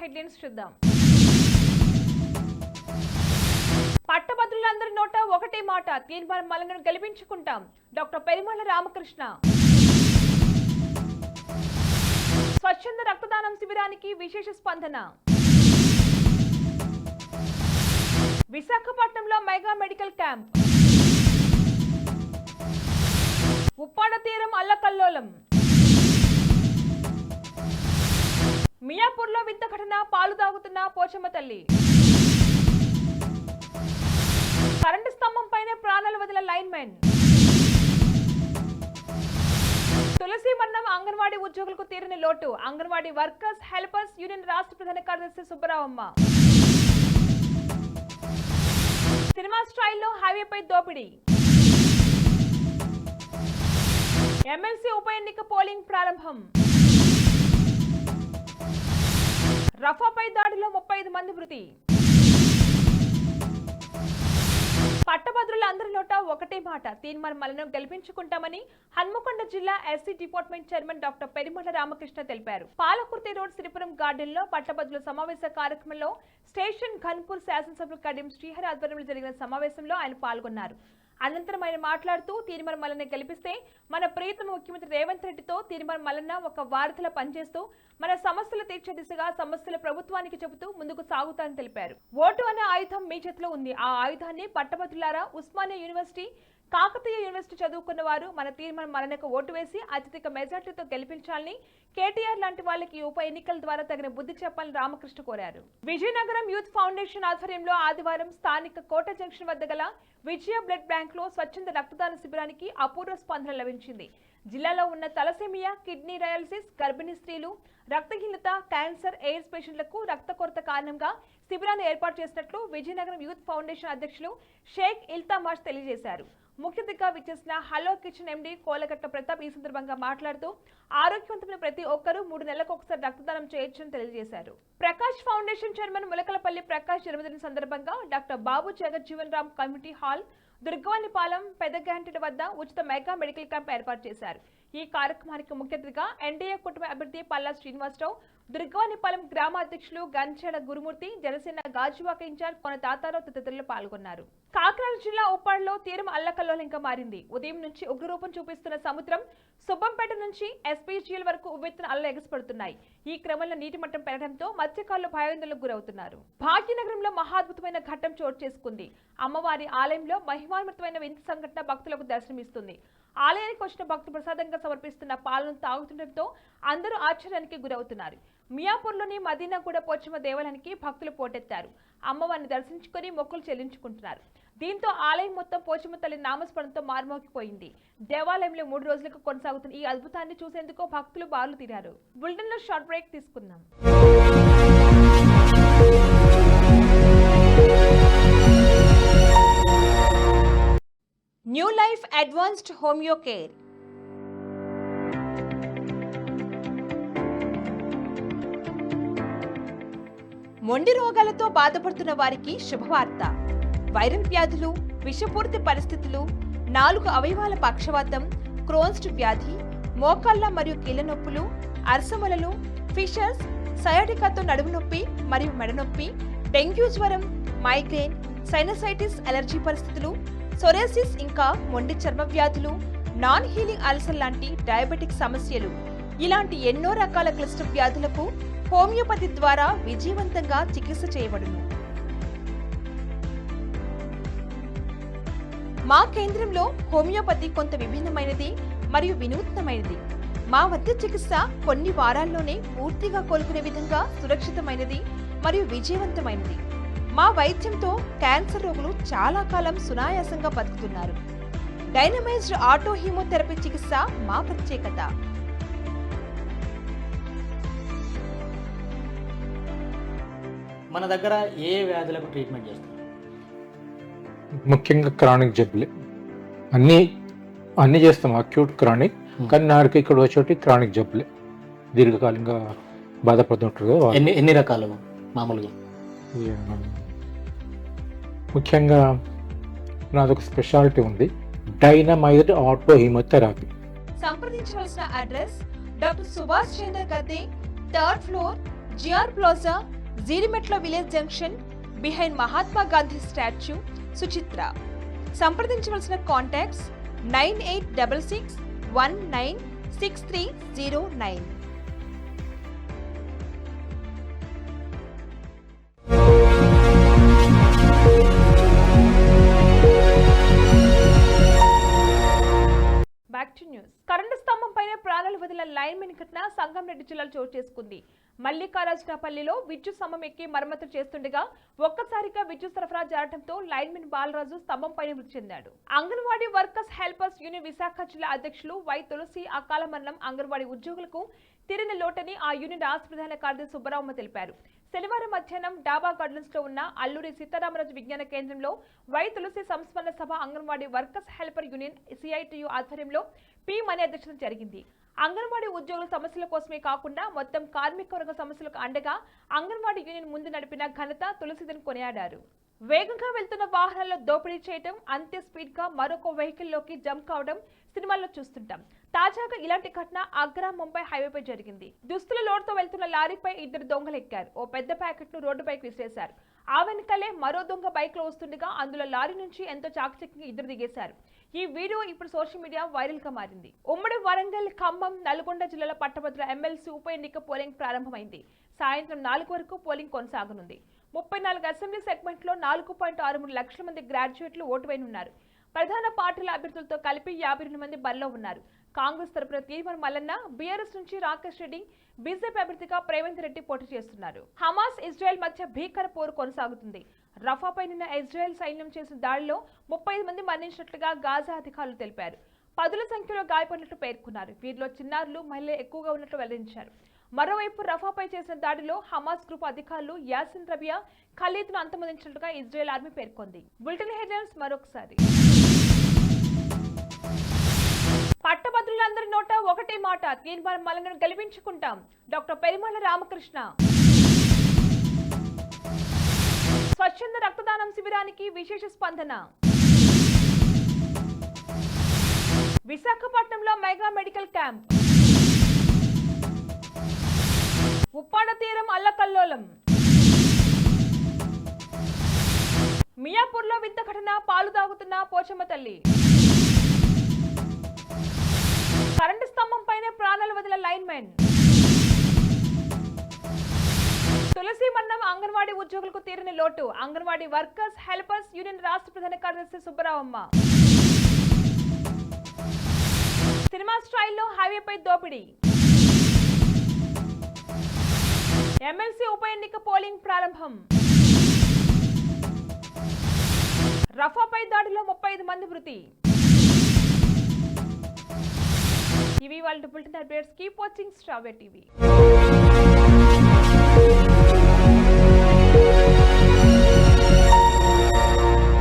Headlines చూద్దాం. పట్టభద్రులందరి నోట ఒకటే మాట తీర్మానం మలను గెలిపించుకుంటాం. డాక్టర్ పెరిమల రామకృష్ణ. స్వచ్ఛంద రక్తదానం శిబిరానికి విశేష స్పందన. విశాఖపట్నంలో మెగా మెడికల్ క్యాంప్. ఉప్పాడ తీరం అల్లకల్లోలం. మియాపూర్లో వింత ఘటన పాలు తాగుతున్న పోచమ్మ తల్లి. కరెంటు స్తంభం పైన ప్రాణాలు వదిల లైన్ మెన్ తులసి మన్నం అంగన్వాడీ ఉద్యోగులకు తీరని లోటు. అంగన్వాడీ వర్కర్స్ హెల్పర్స్ యూనియన్ రాష్ట్ర ప్రధాన కార్యదర్శి సుబ్బరావమ్మ. సినిమా స్టైల్లో హైవేపై దోపిడీ. ఎమ్మెల్సీ ఉప ఎన్నిక పోలింగ్ ప్రారంభం. రఫాపై దాడిలో ముప్పై ఐదు మంది మృతి. పట్టభద్రుల అందరి నోట ఒకటే మాట తీర్మానం మలను గెలిపించుకుంటామని హన్మకొండ జిల్లా SC department chairman doctor Perimala Ramakrishna తెలిపారు. పాలకుర్తి రోడ్ శ్రీపురం గార్డెన్లో పట్టభద్రుల సమావేశ కార్యక్రమంలో స్టేషన్ ఘన్పూర్ శాసనసభ్యులు కడియం శ్రీహరి ఆధ్వర్యంలో జరిగిన సమావేశంలో ఆయన పాల్గొన్నారు. అనంతరం ఆయన మాట్లాడుతూ తీర్మానం మల్లన్న గెలిపిస్తే మన ప్రియతమ ముఖ్యమంత్రి రేవంత్ రెడ్డితో తీర్మానం మల్లన్న ఒక వారధిలా పనిచేస్తూ మన సమస్యలు తీర్చే దిశగా సమస్యలు ప్రభుత్వానికి చెబుతూ ముందుకు సాగుతానని తెలిపారు. ఓటు అనే ఆయుధం మీ చేతిలో ఉంది. ఆ ఆయుధాన్ని పట్టభద్రులారా ఉస్మానియా యూనివర్సిటీ కాకతీయ యూనివర్సిటీ చదువుకున్న వారు మన తీర్మానం మరణకు ఓటు వేసి అత్యధిక మెజార్టీతో గెలిపించాలని కేటీఆర్ లాంటి వాళ్ళకి ఉప ఎన్నికల ద్వారా తగిన బుద్ధి చెప్పాలని రామకృష్ణ కోరారు. విజయనగరం యూత్ ఫౌండేషన్ ఆధ్వర్యంలో ఆదివారం స్థానిక కోట జంక్షన్ వద్ద గల విజయ బ్లడ్ బ్యాంక్లో స్వచ్ఛంద రక్తదాన శిబిరానికి అపూర్వ స్పందన లభించింది. జిల్లాలో ఉన్న తలసేమియా కిడ్నీ డయాలసిస్ గర్భిణీ స్త్రీలు రక్తహీనత క్యాన్సర్ ఎయిడ్స్ పేషెంట్లకు రక్త కొరత కారణంగా శిబిరాన్ని ఏర్పాటు చేసినట్లు విజయనగరం యూత్ ఫౌండేషన్ అధ్యక్షులు షేక్ ఇల్తామాష్ తెలియజేశారు. ముఖ్య అతిథిగా విచ్చేసిన hello kitchen MD Kolagatla Pratap ఈ సందర్భంగా మాట్లాడుతూ ఆరోగ్యవంతమైన ప్రతి ఒక్కరూ మూడు నెలలకు ఒకసారి రక్తదానం చేయొచ్చని తెలియజేశారు. ప్రకాష్ ఫౌండేషన్ చైర్మన్ ములకలపల్లి ప్రకాష్ జన్మదిన సందర్భంగా doctor Babu Jagjivan Ram community hall Durgavanipalem గ్యాంటెడ్ వద్ద ఉచిత మెగా మెడికల్ క్యాంప్ ఏర్పాటు చేశారు. ఈ కార్యక్రమానికి ముఖ్య అతిథిగా ఎన్డీఏ కుటుంబ అభ్యర్థి పల్లా శ్రీనివాసరావు దుర్గవానిపాలెం గ్రామ అధ్యక్షులు గురుమూర్తి జనసేన గాజువాక ఇన్ఛార్జ్ కొన తాతారావు తదితరులు పాల్గొన్నారు. కాకినాడ జిల్లా ఉప్పాడలో తీరం అల్లకల్లోలంగా మారింది. ఉదయం నుంచి ఉగ్రరూపం చూపిస్తున్న సముద్రం సుబ్బంపేట నుంచి ఎస్పీజీఎల్ వరకు ఉవ్వెత్తున అల్ల ఎగసిపడుతున్నాయి. ఈ క్రమంలో నీటి మట్టం పెరగడంతో మత్స్యకారులు భయాందోళనకు గురవుతున్నారు. భాగ్యనగరంలో మహాద్భుతమైన ఘట్టం చోటు చేసుకుంది. అమ్మవారి ఆలయంలో మహిమాన్వితమైన వింత సంఘటన భక్తులకు దర్శనమిస్తుంది. ఆలయానికి వచ్చిన భక్తులు ప్రసాదంగా సమర్పిస్తున్న పాలను తాగుతుండటంతో అందరూ ఆశ్చర్యానికి గురవుతున్నారు. మియాపూర్లోని మదీనాగూడ పోచమ్మ దేవాలయానికి భక్తులు పోటెత్తారు. అమ్మవారిని దర్శించుకొని మొక్కులు చెల్లించుకుంటున్నారు. దీంతో ఆలయం మొత్తం పోచమ్మ తల్లి నామస్మరణతో మార్మోగిపోయింది. దేవాలయంలో మూడు రోజులకు కొనసాగుతున్న ఈ అద్భుతాన్ని చూసేందుకు భక్తులు బారులు తీరారు. బులెటిన్లో షార్ట్ బ్రేక్ తీసుకుందాం. New life advanced homeo care. మొండి రోగాలతో బాధపడుతున్న వారికి శుభవార్త. వైరల్ వ్యాధులు విషపూరిత పరిస్థితులు నాలుగు అవయవాల పక్షవాతం క్రోన్స్ట్ వ్యాధి మోకాళ్ళ మరియు కీళ్ళ నొప్పులు అరసమలలు ఫిషర్స్ సయాటికాతో నడుము నొప్పి మరియు మెడనొప్పి డెంగ్యూ జ్వరం మైగ్రేన్ సైనసైటిస్ అలర్జీ పరిస్థితులు సొరేసిస్ ఇంకా మొండి చర్మ వ్యాధులు నాన్ హీలింగ్ అల్సర్ లాంటి డయాబెటిక్ సమస్యలు. ఇలాంటి ఎన్నో రకాల క్లిష్ట వ్యాధులకు హోమియోపతి ద్వారా విజయవంతంగా చికిత్స చేయబడును. మా కేంద్రంలో హోమియోపతి కొంత విభిన్నమైనది మరియు వినూత్నమైనది. మా వద్ద చికిత్స కొన్ని వారాల్లోనే పూర్తిగా కోలుకునే విధంగా సురక్షితమైనది మరియు విజయవంతమైనది. మా వైద్యంతో క్యాన్సర్ రోగులు చాలా కాలం సునాయాసంగా బతుకుతున్నారు. డైనమైజ్డ్ ఆటో హీమోథెరపీ చికిత్స మా ప్రత్యేకత. మన దగ్గర ఏ వ్యాధులకు ట్రీట్మెంట్ చేస్తారు? ముఖ్యంగా క్రానిక్ జబ్బులే. అన్నీ అన్నీ చేస్తాం అక్యూట్ క్రానిక్ Hmm. కానీ నాకు ఇక్కడ వచ్చేటి క్రానిక్ జబ్బులే. దీర్ఘకాలంగా బాధపడుతుంటారు కదా. ఎన్ని ఎన్ని రకాలు మామూలుగా? ముఖ్యంగా నాదొక స్పెషాలిటీ ఉంది. Dynamized auto hemotherapy. సంప్రదించవలసిన address doctor Subhash Chandra Gadde third floor GR plaza Jeedimetla village junction behind Mahatma Gandhi statue Suchitra. సంప్రదించవలసిన contacts nine eight double six one nine six three zero nine back to news current స్తంభం పైన ప్రాణాలు వదిలిన line men ఘటన సంగంరెడ్డి జిల్లాలో చోటు చేసుకుంది. మల్లికారాజునపల్లిలో విద్యుత్ స్తంభం ఎక్కి మరమ్మతులు చేస్తుండగా ఒక్కసారిగా విద్యుత్ సరఫరా జరగడంతో లైన్ మెన్ బాలరాజు స్తంభం పైన మృతి చెందాడు. Anganwadi workers helpers union Visakha జిల్లా అధ్యక్షులు వై తులసి అకాల మరణం అంగన్వాడీ ఉద్యోగులకు తీరిన లోటని ఆ యూనియన్ రాష్ట్ర ప్రధాన కార్యదర్శి సుబ్బరామ తెలిపారు. శనివారం మధ్యాహ్నం డాబా గార్డెన్స్లో ఉన్న అల్లూరి సీతారామరాజు విజ్ఞాన కేంద్రంలో వై తులసి సంస్మరణ సభ anganwadi workers helper union CITU ఆధ్వర్యంలో పి మణి అధ్యక్షత జరిగింది. అంగన్వాడీ ఉద్యోగుల సమస్యల కోసమే కాకుండా మొత్తం కార్మిక వర్గ సమస్యలకు అండగా అంగన్వాడీ యూనియన్ ముందు నడిపిన ఘనత తులసిదని కొనియాడారు. వేగంగా వెళ్తున్న వాహనాల్లో దోపిడీ చేయడం అంతే స్పీడ్గా మరొక వెహికల్లోకి జంప్ కావడం సినిమాల్లో చూస్తుంటాం. తాజాగా ఇలాంటి ఘటన ఆగ్రా ముంబై హైవేపై జరిగింది. దుస్తుల లోడ్తో వెళ్తున్న లారీపై ఇద్దరు దొంగలు ఎక్కారు ఓ పెద్ద ప్యాకెట్ను రోడ్డుపైకి విసిరేశారు. ఆ వెనకాలే మరో దొంగ బైక్లో వస్తుండగా అందులో లారీ నుంచి ఎంతో చాకచక్యంగా ఇద్దరు దిగేశారు. ఈ వీడియో ఇప్పుడు సోషల్ మీడియా వైరల్గా మారింది. ఉమ్మడి వరంగల్ ఖమ్మం నల్గొండ జిల్లాల పట్టభద్రుల ఎమ్మెల్సీ ఉప ఎన్నిక పోలింగ్ ప్రారంభమైంది. సాయంత్రం నాలుగు వరకు పోలింగ్ కొనసాగనుంది. ముప్పై నాలుగు అసెంబ్లీ సెగ్మెంట్లో నాలుగు పాయింట్ ఆరు మూడు లక్షల మంది గ్రాడ్యుయేట్లు ఓటు వేయనున్నారు. ప్రధాన పార్టీల అభ్యర్థులతో కలిపి యాభై రెండు మంది బరిలో ఉన్నారు. కాంగ్రెస్ తరపున తీర్మన్ మల్లన్న బీఆర్ఎస్ నుంచి రాకేష్ రెడ్డి బీజేపీ అభ్యర్థిగా ప్రేమంత్ రెడ్డి పోటీ చేస్తున్నారు. హమాస్ ఇజ్రాయెల్ మధ్య భీకర పోరు కొనసాగుతుంది. రఫాపై నిన్న ఇజ్రాయెల్ సైన్యం చేసిన దాడిలో ముప్పై ఐదు మంది మరణించినట్లుగా గాజా అధికారులు తెలిపారు. పదుల సంఖ్యలో గాయపడినట్లు పేర్కొన్నారు. వీరిలో చిన్నారులు మహిళలు ఎక్కువగా ఉన్నట్లు వెల్లడించారు. మరోవైపు రఫాపై చేసిన దాడిలో హమాస్ గ్రూప్ అధికారులు యాసిన్ రబియా ఖలీద్ను అంతమొందించినట్లుగా ఇజ్రాయెల్ ఆర్మీ పేర్కొంది. బులెటిన్ హెడ్లైన్స్ మరొకసారి. పట్టభద్రులందరి నోట ఒకటే మాట తీర్మానం మలను గెలిపించుకుంటాం. డాక్టర్ పెరిమల రామకృష్ణ. స్వచ్ఛంద రక్తదానం శిబిరానికి విశేష స్పందన. విశాఖపట్నంలో మెగా మెడికల్ క్యాంప్. ఉప్పాడ తీరం అల్లకల్లోలం. మియాపూర్లో వింత ఘటన పాలు తాగుతున్న పోచమ్మ తల్లి. కరెంటు స్తంభం పైనే ప్రాణాలు వదిల లైన్ మెన్ తులసి మండలం అంగన్వాడీ ఉద్యోగులకు తీరని లోటు. అంగన్వాడీ వర్కర్స్ హెల్పర్స్ యూనియన్ రాష్ట్ర ప్రధాన కార్యదర్శి సుబ్బరావమ్మ. సినిమా స్టైల్లో హైవేపై దోపిడీ. ఎమ్మెల్సీ ఉప ఎన్నిక పోలింగ్ ప్రారంభం. రఫాపై దాడిలో ముప్పై ఐదు మంది మృతి. ఇవి వాళ్ళ bulletin updates keep watching strawberry TV.